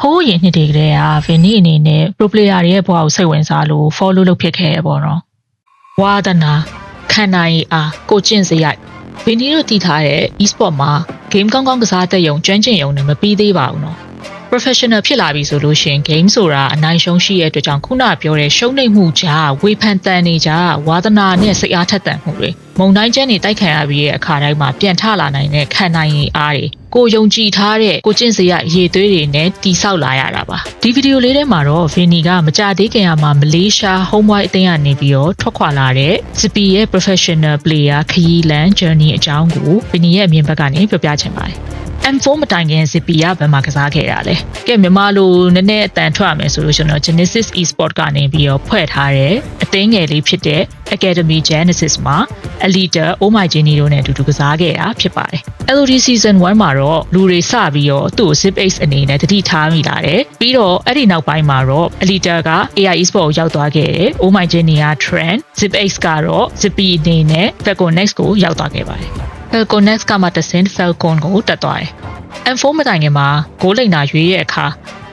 ဟိုးရင်နှစ်တည်းကလေးကဗင်နီအနေနဲ့ pro player တွေရဲ့ဘဝကိုစိတ်ဝင်စားလို့ follow လုပ်ဖြစ်ခဲ့ရပေါ့နော်ဝါဒနာခန္ဓာရည်အားကိုကျင့်စရိုက်ဗင်နီတို့တည်ထားတဲ့ e-sport မှာ game ကောင်းကောင်းကစားတတ်ရုံကျွမ်းကျင်ရုံနဲ့မပြီးသေးပါဘူးနော် professional ဖြစ်လာပြီဆိုလို့ရှိရင် game ဆိုတာအနိုင်ရှုံးရှိတဲ့အတွက်ကြောင့်ခုနပြောတဲ့ရှုံးနိမ့်မှုကြားဝေဖန်တန်နေကြဝါသနာနဲ့စိတ်အားထက်သန်မှုတွေမုံတိုင်းကျန်းနေတိုက်ခံရပြီးတဲ့အခါတိုင်းမှာပြန်ထလာနိုင်တဲ့ခံနိုင်ရည်အားတွေကိုယုံကြည်ထားတဲ့ကိုကျင့်စရရေသွေးတွေနဲ့တိဆောက်လာရတာပါဒီဗီဒီယိုလေးထဲမှာတော့ဗင်နီကမကြသေးခင်ကမှမလေးရှား home white အသင်းကနေပြီးတော့ထွက်ခွာလာတဲ့ Zippy ရဲ့ professional player ခရီးလန် journey အကြောင်းကိုဗင်နီရဲ့အမြင်ဘက်ကနေပြောပြချင်ပါတယ် M4 မတိုင်ခင် Zippy ကဘယ်မှာကစားခဲ့ရလဲ။ကဲမြန်မာလိုနည်းနည်းအတန်ထွက်ရမယ်ဆိုလို့ရှိရင်တော့ Genesis Esport ကနေပြီးတော့ဖွဲ့ထားတဲ့အသင်းငယ်လေးဖြစ်တဲ့ Academy Genesis မှာ Elite Oh My Genie တို့နဲ့အတူတူကစားခဲ့တာဖြစ်ပါတယ်။ LOD Season 1မှာတော့လူတွေစပြီးတော့သူ့ကို Zip Ace အနေနဲ့တတိထားမိလာတယ်။ပြီးတော့အဲ့ဒီနောက်ပိုင်းမှာတော့ Elite က AI Esport ကိုရောက်သွားခဲ့တယ်။ Oh My Genie က Trend Zip Ace ကတော့ Zippy အနေနဲ့ Falcon Next ကိုရောက်သွားခဲ့ပါတယ်။ Falcon Next ကမှတဆင့် Falcon ကိုတက်သွားတယ်။ M4 မတိုင်ခင်မှာဂိုးလိန်နာရွေးရဲ့အခါ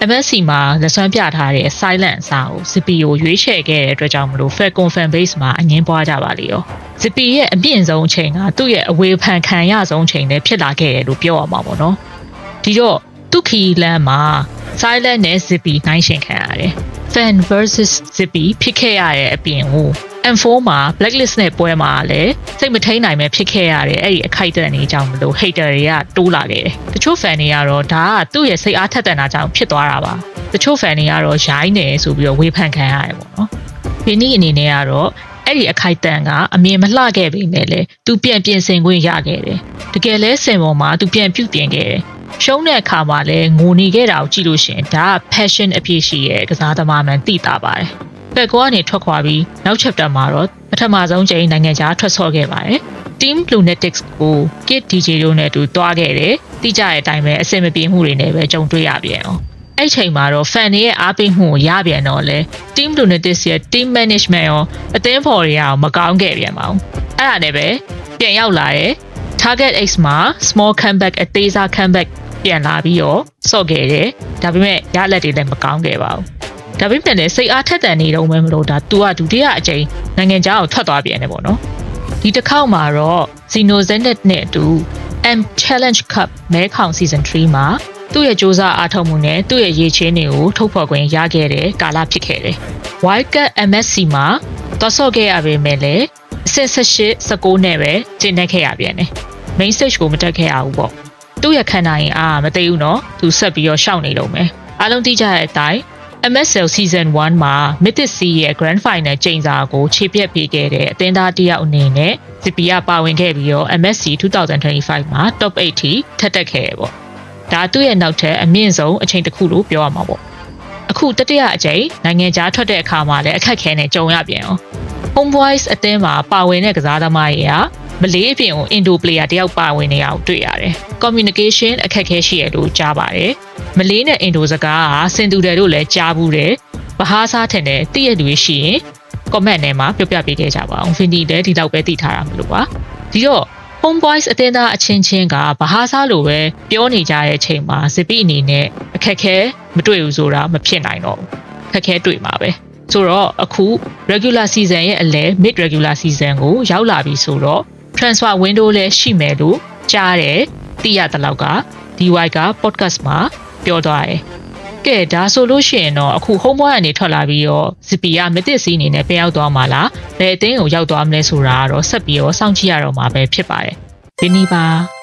MSC မှာလက်စွမ်းပြထားတဲ့ silent အစားကို Zippy ကိုရွေးချယ်ခဲ့တဲ့အတွက်ကြောင့်မလို့ Falcon fan base မှာအငင်းပွားကြပါလေရော Zippy ရဲ့အပြည့်ဆုံးအချိန်ကသူ့ရဲ့အဝေဖန်ခံရဆုံးအချိန်နဲ့ဖြစ်လာခဲ့တယ်လို့ပြောရမှာပေါ့နော်ဒီတော့သူခီလန်မှာ silent နဲ့ Zippy နိုင်ရှင်ခံရတယ် fan versus Zippy ဖြစ်ခဲ့ရတဲ့အပြင်ကို M4 မှာ blacklist နဲ့ပွဲမှာလည်းစိတ်မထိန်နိုင်ပဲဖြစ်ခဲ့ရတဲ့အဲ့ဒီအခိုက်အတန့်တွေကြောင့်မလို့ hater တွေကတိုးလာခဲ့တယ်။တချို့ fan တွေကတော့ဒါကသူ့ရဲ့စိတ်အားထက်သန်တာကြောင့်ဖြစ်သွားတာပါ။တချို့ fan တွေကတော့ရိုင်းနေဆိုပြီးတော့ဝေဖန်ခံရတယ်ပေါ့နော်။ဒီနေ့အနေနဲ့ကတော့အဲ့ဒီအခိုက်အတန့်ကအမြင်မလှခဲ့ပေမဲ့လည်းသူပြန်ပြင်ဆင်ခွင့်ရခဲ့တယ်။တကယ်လဲစင်ပေါ်မှာသူပြန်ပြုတ်ပြင်ခဲ့တယ်။ရှုံးတဲ့အခါမှာလည်းငိုနေခဲ့တာကိုကြည့်လို့ရှိရင်ဒါက passion အပြည့်ရှိရဲ့ကစားသမားမှန်သိတာပါတယ်။ ဖက်ကောကနေထွက်ခွာပြီးနောက် chapter မှာတော့ပထမဆုံးချိန်နိုင်ငံခြားထွက်ဆော့ခဲ့ပါတယ်။ Team Lunatics ကို Kid DJ တို့နဲ့အတူတွားခဲ့တယ်။တိကျတဲ့အတိုင်းပဲအဆင်မပြေမှုတွေနဲ့ပဲကြုံတွေ့ရပြန်အောင်။အဲ့ချိန်မှာတော့ fan တွေရဲ့အားပေးမှုကိုရပြန်တော့လဲ Team Lunatics ရဲ့ team management ရောအသင်းဖော်တွေရောမကောင်းခဲ့ပြန်ပါဘူး။အဲ့ဒါနဲ့ပဲပြန်ရောက်လာတယ် Target X မှာ small comeback အသေးစား comeback ပြန်လာပြီးတော့ဆော့ခဲ့တယ်။ဒါပေမဲ့ရလက်တွေလည်းမကောင်းခဲ့ပါဘူး။ ဒါပေမဲ့လည်းစိတ်အားထက်သန်နေတော့မှမလို့ဒါ तू ကဒုတိယအကြိမ်နိုင်ငံခြားကိုထွက်သွားပြန်တယ်ပေါ့နော်ဒီတစ်ခေါက်မှာတော့ Zeno Zenit နဲ့အတူ M Challenge Cup မဲခေါင် Season 3မှာသူ့ရဲ့စ조사အားထုတ်မှုနဲ့သူ့ရဲ့ရေချင်းတွေကိုထုတ်ဖော်ခွင့်ရခဲ့တဲ့ကာလဖြစ်ခဲ့တယ်။ Wildcat MSC မှာသွားဆော့ခဲ့ရပေမဲ့လည်းအဆင့်18 19နဲ့ပဲကျင်းနေခဲ့ရပြန်တယ်။ Main stage ကိုမတက်ခဲ့ရဘူးပေါ့။သူ့ရဲ့ခန္ဓာရင်အားမသိဘူးနော်။သူဆက်ပြီးတော့ရှောက်နေတော့မယ်။အားလုံးသိကြတဲ့အတိုင်း MSL Season 1မှာ Mythic C ရဲ့ Grand Final ချိန်စာကိုခြေပြက်ပေးခဲ့တဲ့အသင်းသားတစ်ယောက်အနေနဲ့ Zippy ကပါဝင်ခဲ့ပြီးတော့ MSC 2025မှာ Top 8ထိထက်တက်ခဲ့ရပေါ့။ဒါသူ့ရဲ့နောက်ထပ်အမြင့်ဆုံးအချိန်တစ်ခုလို့ပြောရမှာပေါ့။အခုတတိယအကြိမ်နိုင်ငံခြားထွက်တဲ့အခါမှာလည်းအခက်ခဲနဲ့ကြုံရပြန်အောင်။ Homeboys အသင်းမှာပါဝင်တဲ့ကစားသမားတွေက မလေးအပြင်ကို Indo player တယောက်ပါဝင်နေအောင်တွေ့ရတယ်။ communication အခက်ခဲရှိရလို့ကြားပါတယ်။မလေးနဲ့ Indo စကားကစင်တူတယ်လို့လည်းကြားဘူးတယ်။ဘဟားစားထင်တယ်တည့်ရလူရှိရင် comment ထဲမှာပြောပြပေးခဲ့ကြပါအောင်။ Vinny လည်းဒီတော့ပဲသိထားတာမလို့ပါ။ဒီတော့ Homeboys အတင်းသားအချင်းချင်းကဘဟားစားလိုပဲပြောနေကြတဲ့အချိန်မှာဇပီအနေနဲ့အခက်ခဲမတွေ့ဘူးဆိုတာမဖြစ်နိုင်တော့ဘူး။ခက်ခဲတွေ့မှာပဲ။ဆိုတော့အခု regular season ရဲ့အလဲ mid regular season ကိုရောက်လာပြီဆိုတော့ transfer window လည်းရှိမယ်လို့ကြားတယ်သိရတဲ့လောက်က DY က podcast မှာပြောသွားတယ်ကဲဒါဆိုလို့ရှိရင်တော့အခု homework ကနေထွက်လာပြီးတော့ Zippy ကမတစ်စီအနေနဲ့ပြန်ရောက်သွားမှာလားဘယ်အသင်းကိုရောက်သွားမလဲဆိုတာကတော့ဆက်ပြီးတော့စောင့်ကြည့်ရတော့မှာပဲဖြစ်ပါတယ်ဒီနေ့ပါ